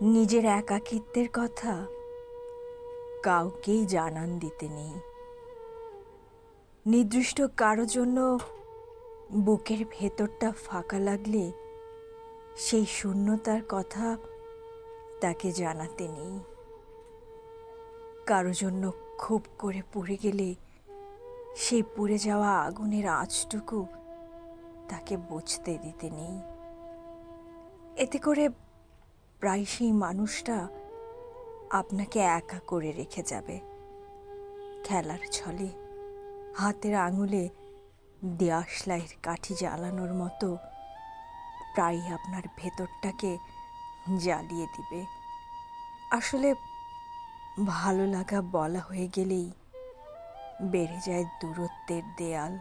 নিজের একাকিত্বের কথা কাউকেই জানান দিতে নেই। নির্দিষ্ট কারও জন্য বুকের ভেতরটা ফাঁকা লাগলে সেই শূন্যতার কথা তাকে জানাতে নেই। কারও জন্য খুব করে পুড়ে গেলে সেই পুড়ে যাওয়া আগুনের আঁচটুকু তাকে বুঝতে দিতে নেই। এতে করে প্রায় সেই মানুষটা আপনাকে একা করে রেখে যাবে। খেলার ছলে, হাতের আঙুলে, দেয়াশলাইয়ের কাঠি জ্বালানোর মতো প্রায় আপনার ভেতরটাকে জ্বালিয়ে দিবে। আসলে ভালো লাগা বলা হয়ে গেলেই বেড়ে যায় দূরত্বের দেয়াল।